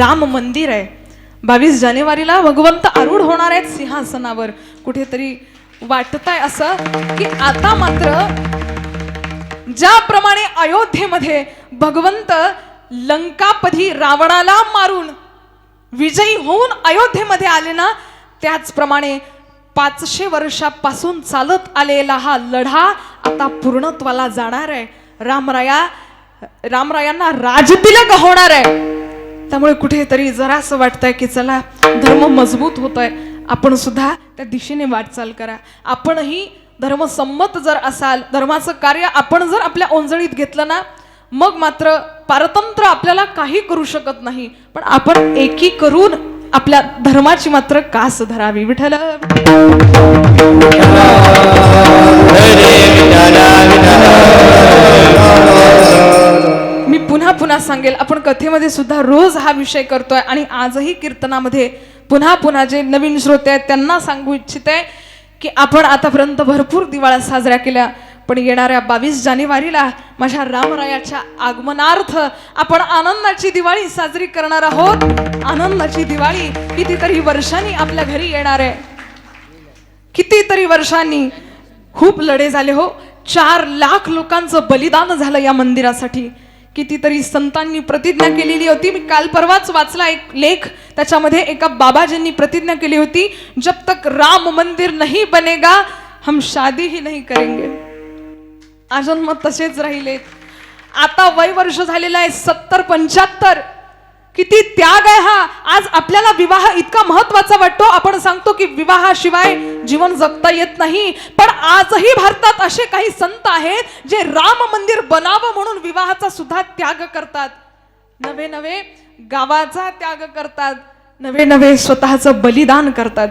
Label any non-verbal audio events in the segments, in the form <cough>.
राम मंदिर आहे. बावीस जानेवारीला भगवंत आरूढ होणार आहेत सिंहासनावर. कुठेतरी वाटत आहे असं की आता मात्र ज्याप्रमाणे अयोध्येमध्ये भगवंत लंकापधी रावणाला मारून विजयी होऊन अयोध्येमध्ये आले ना त्याचप्रमाणे पाचशे वर्षापासून चालत आलेला हा लढा आता पूर्णत्वाला जाणार आहे. रामराया रामरायांना राजतिलक होणार आहे. त्यामुळे कुठेतरी जरासं वाटतंय की चला धर्म मजबूत होत आहे आपण सुद्धा त्या दिशेने वाटचाल करा. आपणही धर्मसंमत जर असाल धर्माचं कार्य आपण जर आपल्या ओंजळीत घेतलं ना मग मात्र पारतंत्र्य आपल्याला काही करू शकत नाही. पण आपण एकी करून आपल्या धर्माची मात्र कास धरावी विठल मी पुन्हा सांगेल आपण कथेमध्ये सुद्धा रोज हा विषय करतोय आणि आजही कीर्तनामध्ये पुन्हा पुन्हा जे नवीन श्रोते आहेत त्यांना सांगू इच्छिते की आपण आतापर्यंत भरपूर दिवाळा साजऱ्या केल्या पण येणाऱ्या बावीस जानेवारीला माझ्या रामरायाच्या आगमनार्थ आपण आनंदाची दिवाळी साजरी करणार आहोत. आनंदाची दिवाळी कितीतरी वर्षांनी आपल्या घरी येणार आहे. कितीतरी वर्षांनी खूप लढे झाले हो. चार लाख लोकांचं बलिदान झालं या मंदिरासाठी. कितीतरी संतांनी प्रतिज्ञा केलेली होती. मी काल परवाच वाचला एक लेख त्याच्यामध्ये एका बाबाजींनी प्रतिज्ञा केली होती जब तक राम मंदिर नहीं बनेगा हम शादी ही नहीं करेंगे. अजून मग तसेच राहिलेत आता वय वर्ष झालेलं आहे सत्तर पंच्याहत्तर. किती त्याग आहे हा. आज आपल्याला विवाह इतका महत्त्वाचा वाटतो. आपण सांगतो की विवाहाशिवाय जीवन जगता येत नाही. पण आजही भारतात असे काही संत आहेत जे राम मंदिर बनावं म्हणून विवाहाचा सुद्धा त्याग करतात. नवे नवे गावाचा त्याग करतात. नवे नवे स्वतःचं बलिदान करतात.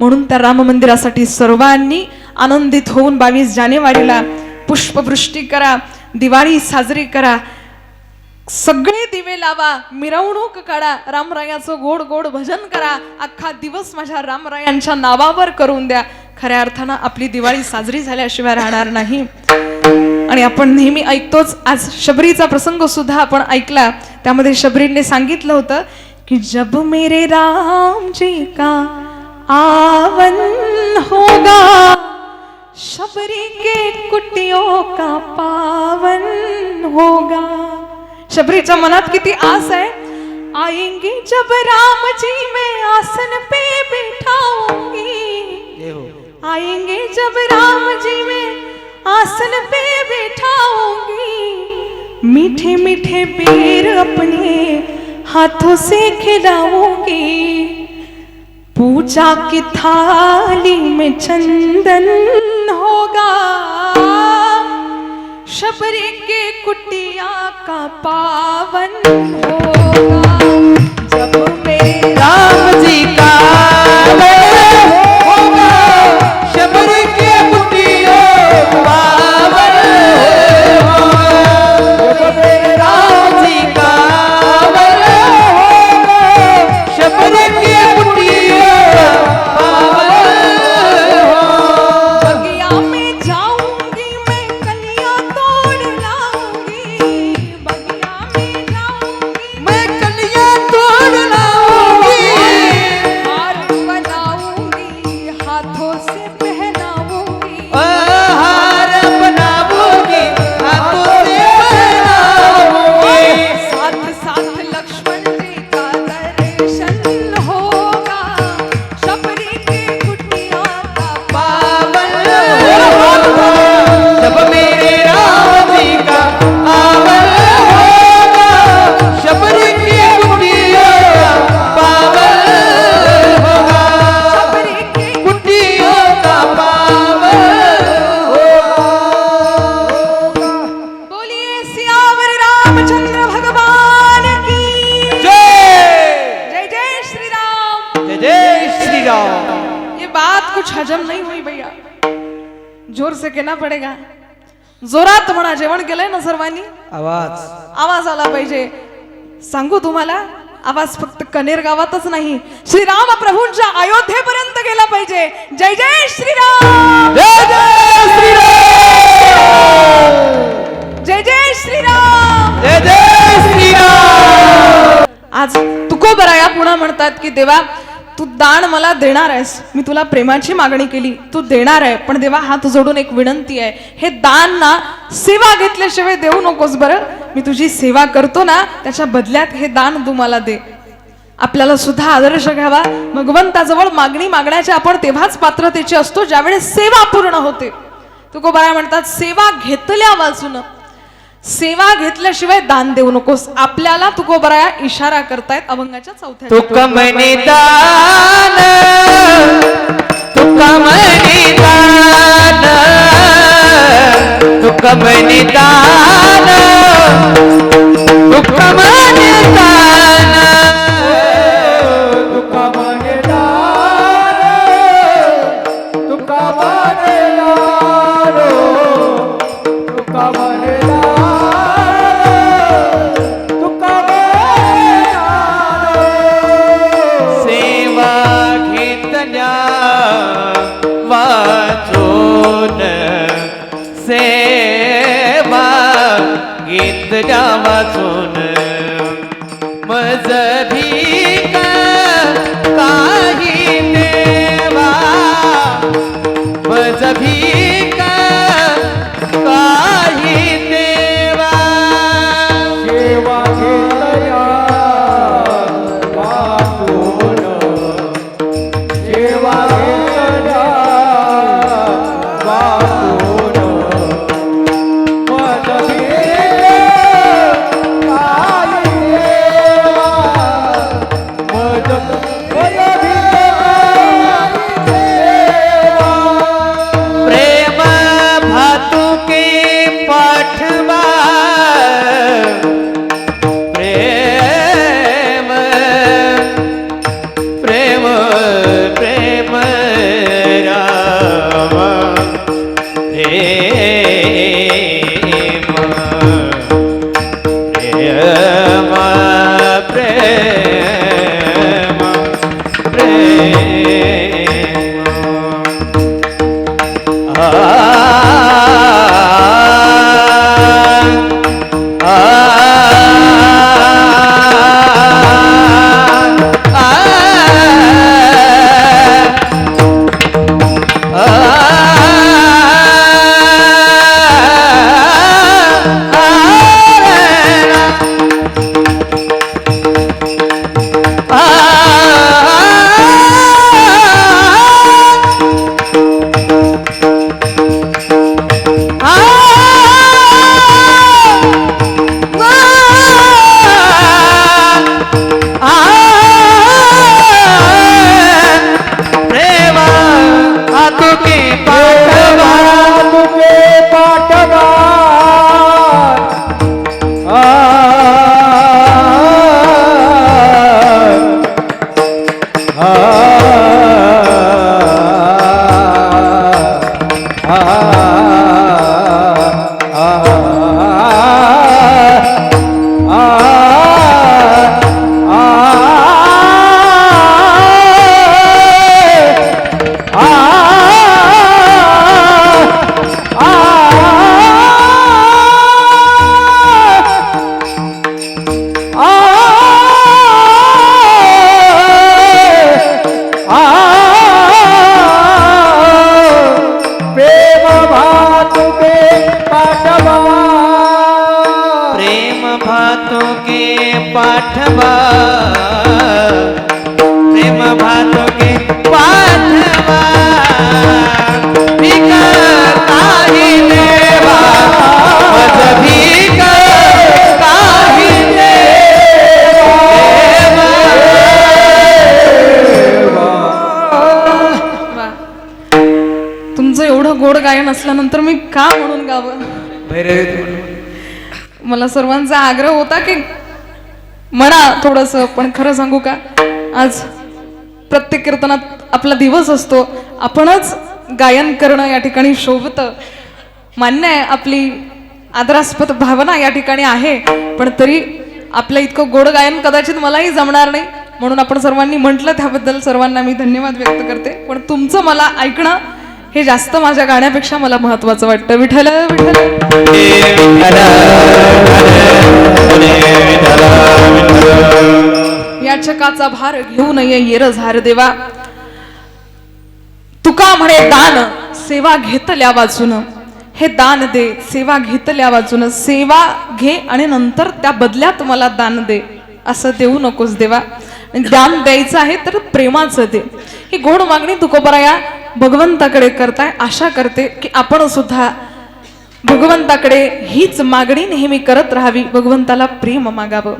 म्हणून त्या राम मंदिरासाठी सर्वांनी आनंदित होऊन बावीस जानेवारीला पुष्पवृष्टी करा दिवाळी साजरी करा सगळे दिवे लावा मिरवणूक काढा रामरायाचं गोड गोड भजन करा अख्खा दिवस माझ्या रामरायांच्या नावावर करून द्या. खऱ्या अर्थानं आपली दिवाळी साजरी झाल्याशिवाय राहणार नाही. आणि आपण नेहमी ऐकतोच आज शबरीचा प्रसंग सुद्धा आपण ऐकला. त्यामध्ये शबरीने सांगितलं होतं की जब मेरे राम जी का आवन होगा शबरी के कुटियों का पावन होगा। शबरीच्या मनात किती आस आहे? आएंगे जब राम जी मैं आसन पे बैठाऊंगी. आएंगे जब राम जी मैं आसन पे बैठाऊंगी. मीठे मीठे पेर अपने हाथों से खिलाऊंगी. पूजा की थाली में चंदन होगा. शबरी के कुटिया का पावन होगा। जब हजम नहीं हुई भैया। जोर से कहना पडेगा। जोरात म्हणा जेवण केलंय ना सर्वांनी? आवाज। आवाज आला पाहिजे। सांगू तुम्हाला आवाज फक्त कनेर गावातच नाही श्रीराम प्रभूंच्या अयोध्येपर्यंत गेला पाहिजे. जय जय श्रीराम! जय जय श्री राम जय जय श्रीराम! जय जय श्री राम आज तू म्हणतात की देवा तू दान मला देणार आहेस. मी तुला प्रेमाची मागणी केली. तू देणार आहे. पण देवा हात जोडून एक विनंती आहे. हे दान ना सेवा घेतल्याशिवाय देऊ नकोस बरं. मी तुझी सेवा करतो ना त्याच्या बदल्यात हे दान तू मला दे. आपल्याला सुद्धा आदर्श घ्यावा. भगवंताजवळ मागणी मागण्याच्या आपण तेव्हाच पात्रतेची असतो ज्यावेळेस सेवा पूर्ण होते. तुकोबाया म्हणतात सेवा घेतल्या वाचून सेवा घेतल्याशिवाय दान देऊ नकोस. आपल्याला तुकोबराया इशारा करतायत अभंगाच्या चौथ्या तुका म्हणे दान तुका म्हणे दान तुका म्हणे दान तुका सेवा गीत गावातून मज़बी मला सर्वांचा आग्रह होता की म्हणा थोडस पण खरं सांगू का? आज प्रत्येक कीर्तनात आपला दिवस असतो. आपणच गायन करणं या ठिकाणी शोभतं. मान्य आहे आपली आदरास्पद भावना या ठिकाणी आहे पण तरी आपलं इतकं गोड गायन कदाचित मलाही जमणार नाही. म्हणून आपण सर्वांनी म्हटलं त्याबद्दल सर्वांना मी धन्यवाद व्यक्त करते. पण तुमचं मला ऐकणं हे जास्त माझ्या गाण्यापेक्षा मला महत्वाचं वाटतं. विठ्ठल विठ्ठल. याचकाचा भार घेऊ नये येर झार देवा. तुका म्हणे दान सेवा घेतल्या बाजून. हे दान दे सेवा घेतल्या बाजून. सेवा घे आणि नंतर त्या बदल्यात मला दान दे. असं देऊ नकोस देवा. दान द्यायचं आहे तर प्रेमाचं दे. ही गोड मागणी तुकोबराया भगवंताकडे करताय आशा करते की आपण सुद्धा भगवंताकडे हीच मागणी नेहमी करत राहावी भगवंताला प्रेम मागावं.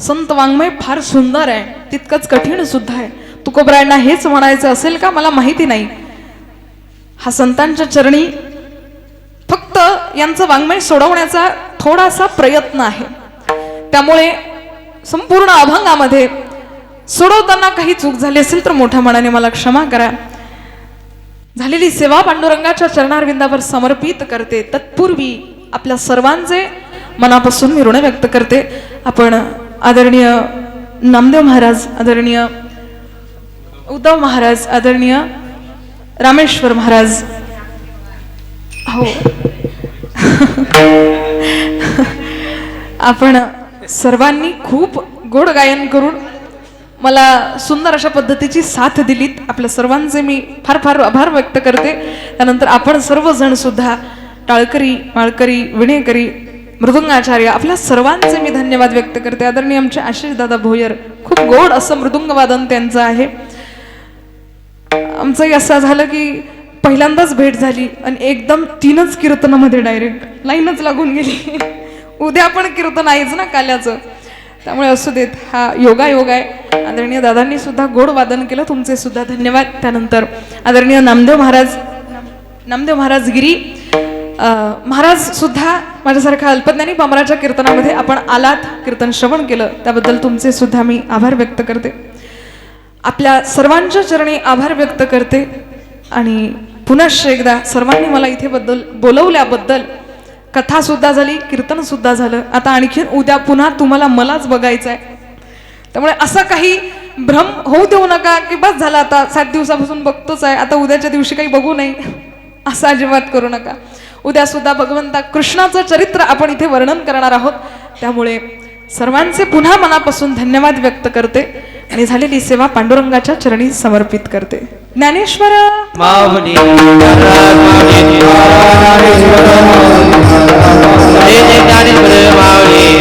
संत वाङ्मय फार सुंदर आहे तितकंच कठीण सुद्धा आहे. तुकोबरायांना हेच म्हणायचं असेल का? मला माहिती नाही. हा संतांच्या चरणी फक्त यांचं वाङ्मय सोडवण्याचा थोडासा प्रयत्न आहे. त्यामुळे संपूर्ण अभंगामध्ये सोडवताना काही चूक झाली असेल तर मोठ्या मनाने मला क्षमा करा. झालेली सेवा पांडुरंगाच्या चरणारविंदावर समर्पित करते. तत्पूर्वी आपल्या सर्वांचे मनापासून मी ऋण व्यक्त करते. आपण आदरणीय नामदेव महाराज आदरणीय उद्धव महाराज आदरणीय रामेश्वर महाराज. हो. <laughs> आपण सर्वांनी खूप गोड गायन करून मला सुंदर अशा पद्धतीची साथ दिलीत. आपल्या सर्वांचे मी फार फार आभार व्यक्त करते. त्यानंतर आपण सर्वजण सुद्धा टाळकरी माळकरी विणेकरी मृदुंगाचार्य आपल्या सर्वांचे मी धन्यवाद व्यक्त करते. आदरणीय आमचे आशिषदादा भोयर खूप गोड असं मृदुंगवादन त्यांचं आहे. आमचंही असं झालं की पहिल्यांदाच भेट झाली आणि एकदम तीनच कीर्तनामध्ये डायरेक्ट लाईनच लागून गेली. उद्या पण कीर्तन आहेच ना काल्याचं. त्यामुळे असू देत हा योगा योग आहे. आदरणीय दादांनी सुद्धा गोड वादन केलं तुमचे सुद्धा धन्यवाद. त्यानंतर आदरणीय नामदेव महाराज नामदेव महाराज गिरी महाराज सुद्धा माझ्यासारख्या अल्पज्ञानी पामराच्या कीर्तनामध्ये आपण आलात कीर्तन श्रवण केलं त्याबद्दल तुमचे सुद्धा मी आभार व्यक्त करते. आपल्या सर्वांच्या चरणी आभार व्यक्त करते. आणि पुनश्च एकदा सर्वांनी मला इथे बद्दल बोलवल्याबद्दल कथा सुद्धा झाली कीर्तन सुद्धा झालं. आता आणखीन उद्या पुन्हा तुम्हाला मलाच बघायचं आहे त्यामुळे असं काही भ्रम होऊ देऊ नका की बस झालं आता सात दिवसापासून बघतोच आहे. आता उद्याच्या दिवशी काही बघू नाही असं अजिबात करू नका. उद्या सुद्धा भगवंता कृष्णाचं चरित्र आपण इथे वर्णन करणार आहोत. त्यामुळे सर्वांचे पुन्हा मनापासून धन्यवाद व्यक्त करते आणि झालेली सेवा पांडुरंगाच्या चरणी समर्पित करते. ज्ञानेश्वर माऊली ज्ञानेश्वर माऊली